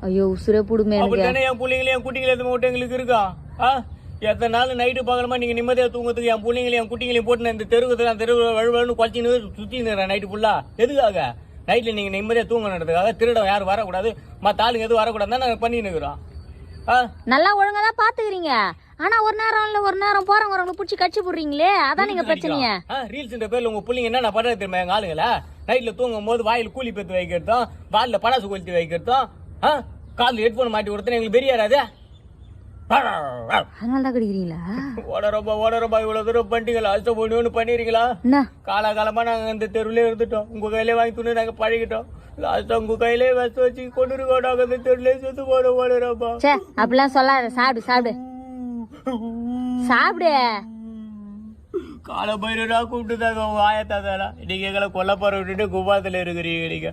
ஐயோ உசுரே புடுமே எனக்கு. அப்படித்தானே என் பிள்ளைங்களையும் என் குட்டிங்களை எதுவும் எங்களுக்கு இருக்கா? ஆ? எத்தனை நாள் நைட்டு பார்க்கலாமா நீங்க நிம்மதியா தூங்கறதுக்கு என் பிள்ளைங்களையும் என் குட்டிங்களையும் போட்டு இந்த தெருவுக்கு நான் தெரு வழுவழுன்னு குழச்சின்னு சுத்தின்னு நைட்டு ஃபுல்லா எதுக்காக? நைட்ல நீங்க நிம்மதியா தூங்கணுன்றதுக்காக திருடம் யாரும் வரக்கூடாது. ஆளுங்க எதுவும் வரக்கூடாது நாங்க பண்ணின்னு இருக்கிறோம். நல்லா ஒழுங்கா தான் பாத்துக்கிறீங்க. ஆனா ஒரு நேரம் இல்ல ஒரு நேரம் போறவங்க வரவங்களை பிடிச்சி கட்சி போடுறீங்களே? அதான் நீங்க பிரச்சனைய. ரீல்ஸ்ன்ற பேர்ல உங்க பிள்ளைங்க என்ன நான் பண்றது தெரியுமா எங்க ஆளுங்கள? நைட்ல தூங்கும் போது வாயில் கூலி பெத்து வைக்கிறதும் வாலில் படாசு கொளுத்தி வைக்கிறதும் ஆ காதுல ஹெட்போன் மாட்டி கொடுத்தா எங்களுக்கு பெரியாராது அதனால தான் கிடைக்கிறீங்களா ஓடரப்பா இவ்வளவு தூரம் பண்ணிட்டீங்களா? அஷ்டம் ஒண்ணு என்ன? காலாகாலமா நாங்க இந்த தெருவுல இருந்துட்டோம். உங்க கையிலே வாங்கி துணி நாங்க பழகிட்டோம். லாஸ்டா உங்க கையிலே வச்சு வச்சு கொண்டு இருக்கோம் நாங்க இந்த தெருவுல செத்து போட ஓடரப்பா சே அப்படிலாம் சொல்லாத சாப்பிடு சாப்பிடு. சாப்பிடு. கால பைரவரா கூப்பிட்டு உங்க ஆயத்தாதாரா நீங்க எங்களை கொல்ல போற விட்டுட்டு குபாத்துல இருக்கிறீங்க நீங்க.